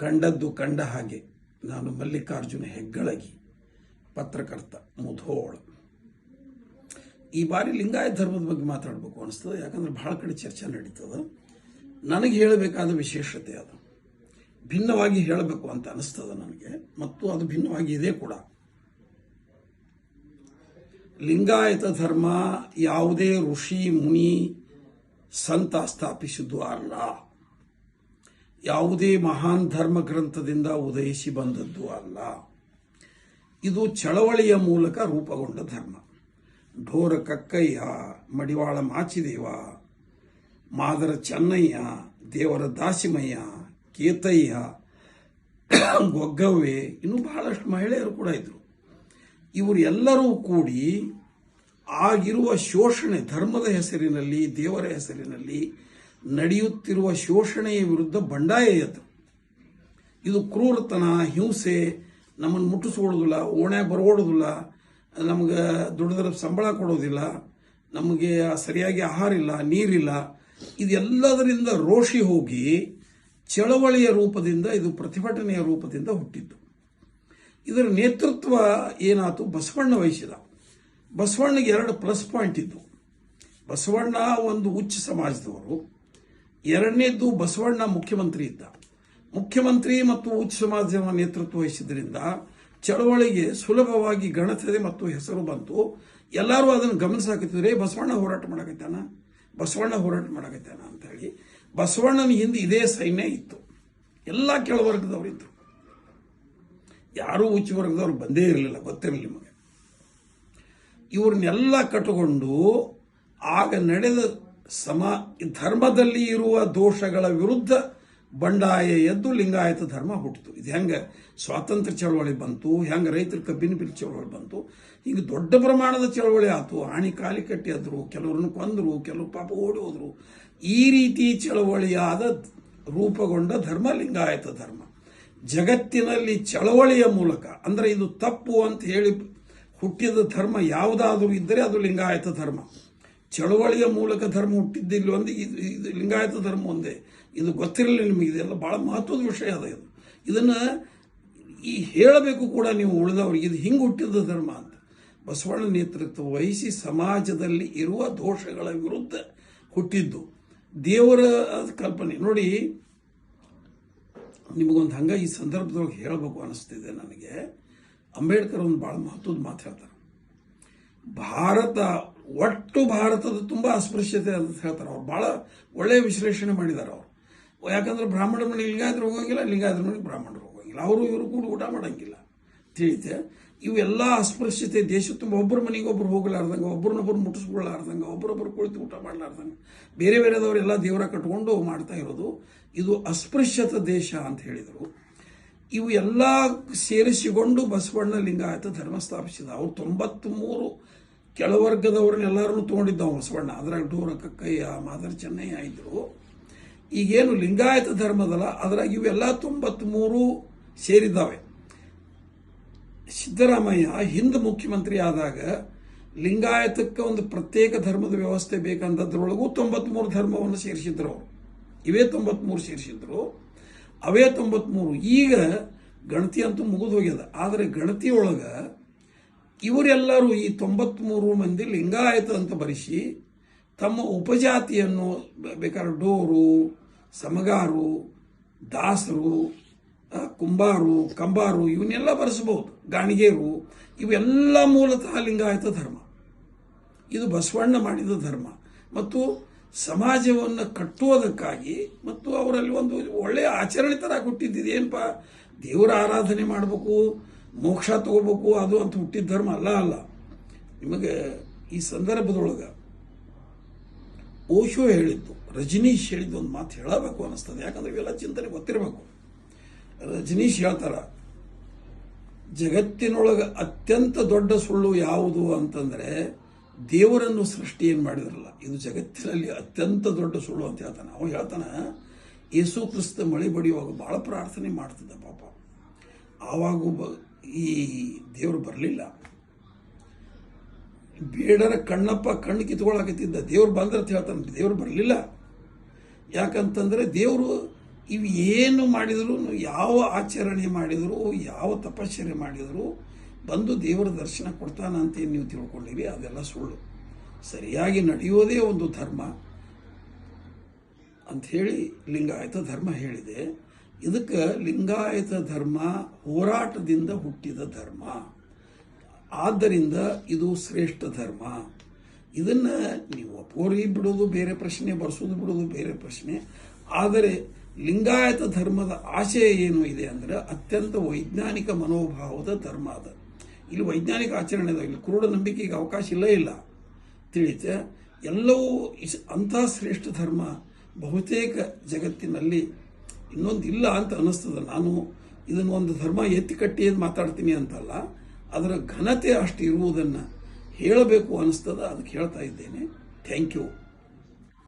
ಕಂಡದ್ದು ಕಂಡ ಹಾಗೆ ನಾನು ಮಲ್ಲಿಕಾರ್ಜುನ ಹೆಗ್ಗಳಗಿ, ಪತ್ರಕರ್ತ ಮುಧೋಳ. ಈ ಬಾರಿ ಲಿಂಗಾಯತ ಧರ್ಮದ ಬಗ್ಗೆ ಮಾತಾಡಬೇಕು ಅನಿಸ್ತದೆ, ಯಾಕಂದ್ರೆ ಭಾಳ ಕಡೆ ಚರ್ಚೆ ನಡೀತದೆ. ನನಗೆ ಹೇಳಬೇಕಾದ ವಿಶೇಷತೆ ಅದು. ಭಿನ್ನವಾಗಿ ಹೇಳಬೇಕು ಅಂತ ಅನಿಸ್ತದೆ ನನಗೆ, ಮತ್ತು ಅದು ಭಿನ್ನವಾಗಿ ಇದೆ ಕೂಡ. ಲಿಂಗಾಯತ ಧರ್ಮ ಯಾವುದೇ ಋಷಿ, ಮುನಿ, ಸಂತ ಸ್ಥಾಪಿಸಿದ್ದು ಅಲ್ಲ. ಯಾವುದೇ ಮಹಾನ್ ಧರ್ಮ ಗ್ರಂಥದಿಂದ ಉದಯಿಸಿ ಬಂದದ್ದು ಅಲ್ಲ. ಇದು ಚಳವಳಿಯ ಮೂಲಕ ರೂಪುಗೊಂಡ ಧರ್ಮ. ಢೋರ ಕಕ್ಕಯ್ಯ, ಮಡಿವಾಳ ಮಾಚಿದೇವ, ಮಾದರ ಚೆನ್ನಯ್ಯ, ದೇವರ ದಾಸಿಮಯ್ಯ, ಕೇತಯ್ಯ, ಗೊಗ್ಗವ್ವೆ, ಇನ್ನೂ ಬಹಳಷ್ಟು ಮಹಿಳೆಯರು ಕೂಡ ಇದ್ದರು ಇವರು ಎಲ್ಲರೂ ಕೂಡಿ ಆಗಿರುವ ಶೋಷಣೆ ಧರ್ಮದ ಹೆಸರಿನಲ್ಲಿ, ದೇವರ ಹೆಸರಿನಲ್ಲಿ ನಡೆಯುತ್ತಿರುವ ಶೋಷಣೆಯ ವಿರುದ್ಧ ಬಂಡಾಯ ಎದ್ದು ಇದು ಕ್ರೂರತನ, ಹಿಂಸೆ, ನಮ್ಮನ್ನು ಮುಟ್ಟಿಸ್ಕೊಳ್ಳೋದಿಲ್ಲ ಓಣೆ ಬರೋದಿಲ್ಲ ನಮಗೆ ದುಡಿದ್ರ ಸಂಬಳ ಕೊಡೋದಿಲ್ಲ, ನಮಗೆ ಸರಿಯಾಗಿ ಆಹಾರ ಇಲ್ಲ, ನೀರಿಲ್ಲ, ಇದೆಲ್ಲದರಿಂದ ರೋಷಿ ಹೋಗಿ ಚಳವಳಿಯ ರೂಪದಿಂದ, ಇದು ಪ್ರತಿಭಟನೆಯ ರೂಪದಿಂದ ಹುಟ್ಟಿದ್ದು ಇದರ ನೇತೃತ್ವ ಏನಾಯ್ತು ಬಸವಣ್ಣ ವಹಿಸಿದ. ಬಸವಣ್ಣಗೆ ಎರಡು ಪ್ಲಸ್ ಪಾಯಿಂಟ್ ಇದ್ದು. ಬಸವಣ್ಣ ಒಂದು ಉಚ್ಚ ಸಮಾಜದವರು. ಎರಡನೇದ್ದು ಬಸವಣ್ಣ ಮುಖ್ಯಮಂತ್ರಿ ಇದ್ದ. ಮುಖ್ಯಮಂತ್ರಿ ಮತ್ತು ಉಚ್ಚ ಸಮಾಜದ ನೇತೃತ್ವ ವಹಿಸಿದ್ರಿಂದ ಚಳವಳಿಗೆ ಸುಲಭವಾಗಿ ಗಣತದೆ ಮತ್ತು ಹೆಸರು ಬಂತು. ಎಲ್ಲರೂ ಅದನ್ನು ಗಮನಿಸಾಕತ್ತಿದ್ರೆ ಬಸವಣ್ಣ ಹೋರಾಟ ಮಾಡಕತ್ತಾನ? ಬಸವಣ್ಣ ಹೋರಾಟ ಮಾಡಕತ್ತಾನ ಅಂತ ಹೇಳಿ ಬಸವಣ್ಣನ ಹಿಂದೆ ಇದೇ ಸೈನ್ಯ ಇತ್ತು. ಎಲ್ಲ ಕೆಳವರ್ಗದವರಿದ್ದರು ಯಾರೂ ಉಚ್ಚ ವರ್ಗದವ್ರು ಬಂದೇ ಇರಲಿಲ್ಲ ಗೊತ್ತಿರಲಿಲ್ಲ ನಿಮಗೆ. ಇವ್ರನ್ನೆಲ್ಲ ಕಟ್ಟಿಕೊಂಡು ಆಗ ನಡೆದ ಸಮ ಧರ್ಮದಲ್ಲಿ ಇರುವ ದೋಷಗಳ ವಿರುದ್ಧ ಬಂಡಾಯ ಎದ್ದು ಲಿಂಗಾಯತ ಧರ್ಮ ಹುಟ್ಟಿತು ಇದು ಹೆಂಗೆ ಸ್ವಾತಂತ್ರ್ಯ ಚಳವಳಿ ಬಂತು, ಹೆಂಗೆ ರೈತರ ಕಬ್ಬಿನ ಬಿಲ್ ಚಳವಳಿ ಬಂತು, ಹಿಂಗೆ ದೊಡ್ಡ ಪ್ರಮಾಣದ ಚಳವಳಿ ಆಯಿತು ಆಣಿ ಕಾಲಿ ಕಟ್ಟಿದ್ರು, ಕೆಲವ್ರನ್ನ ಕೊಂದರು, ಕೆಲವರು ಪಾಪ ಓಡಿ ಹೋದ್ರು ಈ ರೀತಿ ಚಳವಳಿಯಾದ ರೂಪಗೊಂಡ ಧರ್ಮ ಲಿಂಗಾಯತ ಧರ್ಮ. ಜಗತ್ತಿನಲ್ಲಿ ಚಳವಳಿಯ ಮೂಲಕ, ಅಂದರೆ ಇದು ತಪ್ಪು ಅಂತ ಹೇಳಿ ಹುಟ್ಟಿದ ಧರ್ಮ ಯಾವುದಾದರೂ ಇದ್ದರೆ ಅದು ಲಿಂಗಾಯತ ಧರ್ಮ. ಚಳವಳಿಯ ಮೂಲಕ ಧರ್ಮ ಹುಟ್ಟಿದ್ದಿಲ್ಲ ಒಂದು ಇದು ಇದು ಲಿಂಗಾಯತ ಧರ್ಮ ಒಂದೇ. ಇದು ಗೊತ್ತಿರಲಿಲ್ಲ ನಿಮಗೆ, ಇದೆಲ್ಲ ಭಾಳ ಮಹತ್ವದ ವಿಷಯ ಅದ ಇದು. ಇದನ್ನು ಈ ಹೇಳಬೇಕು ಕೂಡ ನೀವು ಉಳಿದವ್ರಿಗೆ ಇದು ಹಿಂಗೆ ಹುಟ್ಟಿದ ಧರ್ಮ ಅಂತ. ಬಸವಣ್ಣ ನೇತೃತ್ವ ವಹಿಸಿ ಸಮಾಜದಲ್ಲಿ ಇರುವ ದೋಷಗಳ ವಿರುದ್ಧ ಹುಟ್ಟಿದ್ದು. ದೇವರ ಕಲ್ಪನೆ. ನೋಡಿ, ನಿಮಗೊಂದು ಹಂಗ ಈ ಸಂದರ್ಭದೊಳಗೆ ಹೇಳಬೇಕು ಅನಿಸ್ತಿದೆ ನನಗೆ. ಅಂಬೇಡ್ಕರ್ ಒಂದು ಭಾಳ ಮಹತ್ವದ ಮಾತು ಹೇಳ್ತಾರೆ. ಭಾರತ ಒಟ್ಟು ಭಾರತದ ತುಂಬ ಅಸ್ಪೃಶ್ಯತೆ ಅಂತ ಹೇಳ್ತಾರೆ ಅವ್ರು. ಭಾಳ ಒಳ್ಳೆಯ ವಿಶ್ಲೇಷಣೆ ಮಾಡಿದ್ದಾರೆ ಅವರು. ಯಾಕಂದ್ರೆ ಬ್ರಾಹ್ಮಣ ಮನೆಗೆ ಲಿಂಗಾಯತರು ಹೋಗಂಗಿಲ್ಲ ಲಿಂಗಾದ್ರ ಮನೆಗೆ ಬ್ರಾಹ್ಮಣರು ಹೋಗಂಗಿಲ್ಲ. ಅವರು ಇವರು ಕೂಡ ಊಟ ಮಾಡಂಗಿಲ್ಲ. ತಿಳಿಯುತ್ತೆ ಇವೆಲ್ಲ ಅಸ್ಪೃಶ್ಯತೆ, ದೇಶ ತುಂಬ ಒಬ್ಬರ ಮನೆಗೆ ಒಬ್ರು ಹೋಗಲಾರ್ದಂಗೆ, ಒಬ್ರನ್ನೊಬ್ರು ಮುಟ್ಟಿಸ್ಕೊಳ್ಳಾರ್ದಂಗೆ ಒಬ್ಬರೊಬ್ಬರು ಕುಳಿತು ಊಟ ಮಾಡಲಾರ್ದಂಗೆ. ಬೇರೆ ಬೇರೆದವರೆಲ್ಲ ದೇವರ ಕಟ್ಕೊಂಡು ಮಾಡ್ತಾ ಇರೋದು. ಇದು ಅಸ್ಪೃಶ್ಯತ ದೇಶ ಅಂತ ಹೇಳಿದರು. ಇವು ಎಲ್ಲ ಸೇರಿಸಿಕೊಂಡು ಬಸವಣ್ಣ ಲಿಂಗಾಯತ ಧರ್ಮ ಸ್ಥಾಪಿಸಿದ. ಅವ್ರು ತೊಂಬತ್ಮೂರು ಕೆಳವರ್ಗದವ್ರನ್ನೆಲ್ಲರನ್ನು ತೊಗೊಂಡಿದ್ದವು ಬಸವಣ್ಣ. ಅದ್ರಾಗ ಡೂರ ಕಕ್ಕಯ್ಯ ಮಾದರ್ ಚೆನ್ನಯ್ಯ ಇದ್ರು ಈಗೇನು ಲಿಂಗಾಯತ ಧರ್ಮದಲ್ಲ, ಅದ್ರಾಗ ಇವೆಲ್ಲ ತೊಂಬತ್ಮೂರು ಸೇರಿದ್ದಾವೆ. ಸಿದ್ದರಾಮಯ್ಯ ಹಿಂದ್ ಮುಖ್ಯಮಂತ್ರಿ ಆದಾಗ ಲಿಂಗಾಯತಕ್ಕೆ ಒಂದು ಪ್ರತ್ಯೇಕ ಧರ್ಮದ ವ್ಯವಸ್ಥೆ ಬೇಕಂತದ್ರೊಳಗೂ ತೊಂಬತ್ಮೂರು ಧರ್ಮವನ್ನು ಸೇರಿಸಿದ್ರು ಅವರು. ಇವೇ ತೊಂಬತ್ಮೂರು ಸೇರಿಸಿದ್ರು. ಅವೇ ತೊಂಬತ್ಮೂರು. ಈಗ ಗಣತಿ ಅಂತೂ ಮುಗಿದು ಹೋಗ್ಯದ. ಆದರೆ ಗಣತಿಯೊಳಗೆ ಇವರೆಲ್ಲರೂ ಈ ತೊಂಬತ್ಮೂರು ಮಂದಿ ಲಿಂಗಾಯತ ಅಂತ ಬರೆಸಿ ತಮ್ಮ ಉಪಜಾತಿಯನ್ನು ಬೇಕಾದ್ರೆ ಡೋರು, ಸಮಗಾರು, ದಾಸರು ಕುಂಬಾರು, ಕಂಬಾರು, ಇವನ್ನೆಲ್ಲ ಬರೆಸಬಹುದು. ಗಾಣಿಗೇರು, ಇವೆಲ್ಲ ಮೂಲತಃ ಲಿಂಗಾಯತ ಧರ್ಮ. ಇದು ಬಸವಣ್ಣ ಮಾಡಿದ ಧರ್ಮ. ಮತ್ತು ಸಮಾಜವನ್ನು ಕಟ್ಟುವುದಕ್ಕಾಗಿ ಮತ್ತು ಅವರಲ್ಲಿ ಒಂದು ಒಳ್ಳೆಯ ಆಚರಣೆ ಥರ ಕೊಟ್ಟಿದ್ದಿದೆ. ಏನಪ್ಪ? ದೇವರ ಆರಾಧನೆ ಮಾಡಬೇಕು ಮೋಕ್ಷ ತಗೋಬೇಕು, ಅದು ಅಂತ ಹುಟ್ಟಿದ ಧರ್ಮ ಅಲ್ಲ ಅಲ್ಲ. ನಿಮಗೆ ಈ ಸಂದರ್ಭದೊಳಗೆ ಓಶೋ ಹೇಳಿದ್ದು, ರಜನೀಶ್ ಹೇಳಿದ್ದು ಒಂದು ಮಾತು ಹೇಳಬೇಕು ಅನಿಸ್ತದೆ ಯಾಕಂದ್ರೆ ಇವೆಲ್ಲ ಚಿಂತನೆ ಗೊತ್ತಿರಬೇಕು. ರಜನೀಶ್ ಹೇಳ್ತಾರ, ಜಗತ್ತಿನೊಳಗೆ ಅತ್ಯಂತ ದೊಡ್ಡ ಸುಳ್ಳು ಯಾವುದು ಅಂತಂದ್ರೆ, ದೇವರನ್ನು ಸೃಷ್ಟಿ ಏನು ಮಾಡಿದ್ರಲ್ಲ, ಇದು ಜಗತ್ತಿನಲ್ಲಿ ಅತ್ಯಂತ ದೊಡ್ಡ ಸುಳ್ಳು ಅಂತ ಹೇಳ್ತಾನೆ. ಅವನು ಹೇಳ್ತಾನೆ, ಯೇಸು ಕ್ರಿಸ್ತ ಮಳೆ ಬಡಿಯುವಾಗ ಭಾಳ ಪ್ರಾರ್ಥನೆ ಮಾಡ್ತಿದ್ದ ಪಾಪ. ಆವಾಗೂ ಈ ದೇವರು ಬರಲಿಲ್ಲ. ಬೇಡರ ಕಣ್ಣಪ್ಪ ಕಣ್ಣು ಕಿತ್ಕೊಳ್ಳಾಕತ್ತಿದ್ದ ದೇವ್ರು ಬಂದ್ರೆ ಅಂತ ಹೇಳ್ತಾನೆ, ದೇವ್ರು ಬರಲಿಲ್ಲ. ಯಾಕಂತಂದ್ರೆ ದೇವರು ಇವು ಏನು ಮಾಡಿದ್ರು, ಯಾವ ಆಚರಣೆ ಮಾಡಿದ್ರು, ಯಾವ ತಪಶ್ಚರ್ಯ ಮಾಡಿದ್ರು, ಬಂದು ದೇವರ ದರ್ಶನ ಕೊಡ್ತಾನೆ ಅಂತ ಏನ್ ನೀವು ತಿಳ್ಕೊಂಡಿರಿ, ಅದೆಲ್ಲ ಸುಳ್ಳು. ಸರಿಯಾಗಿ ನಡೆಯೋದೇ ಒಂದು ಧರ್ಮ. ಅಂಥೇಳಿ ಲಿಂಗಾಯತ ಧರ್ಮ ಹೇಳಿದೆ. ಇದಕ್ಕೆ ಲಿಂಗಾಯತ ಧರ್ಮ ಹೋರಾಟದಿಂದ ಹುಟ್ಟಿದ ಧರ್ಮ. ಆದ್ದರಿಂದ ಇದು ಶ್ರೇಷ್ಠ ಧರ್ಮ. ಇದನ್ನ ನೀವು ಒಪ್ಪೋರಿ ಬಿಡೋದು ಬೇರೆ ಪ್ರಶ್ನೆ, ಬರ್ಸೋದು ಬಿಡೋದು ಬೇರೆ ಪ್ರಶ್ನೆ. ಆದರೆ ಲಿಂಗಾಯತ ಧರ್ಮದ ಆಶಯ ಏನು ಇದೆ ಅಂದ್ರೆ ಅತ್ಯಂತ ವೈಜ್ಞಾನಿಕ ಮನೋಭಾವದ ಧರ್ಮ ಅದ. ಇಲ್ಲಿ ವೈಜ್ಞಾನಿಕ ಆಚರಣೆ ಅದ. ಇಲ್ಲಿ ಕುರುಡ ನಂಬಿಕೆಗೆ ಅವಕಾಶ ಇಲ್ಲ ಇಲ್ಲ. ತಿಳಿತೆ? ಎಲ್ಲವೂ ಅಂಥ ಶ್ರೇಷ್ಠ ಧರ್ಮ ಬಹುತೇಕ ಜಗತ್ತಿನಲ್ಲಿ ಇನ್ನೊಂದು ಇಲ್ಲ ಅಂತ ಅನಿಸ್ತದ ನಾನು ಇದನ್ನು ಒಂದು ಧರ್ಮ ಎತ್ತಿ ಕಟ್ಟಿ ಮಾತಾಡ್ತೀನಿ ಅಂತಲ್ಲ, ಅದರ ಘನತೆ ಅಷ್ಟು ಇರುವುದನ್ನು ಹೇಳಬೇಕು ಅನಿಸ್ತದ ಅದಕ್ಕೆ ಹೇಳ್ತಾ ಇದ್ದೇನೆ. Thank you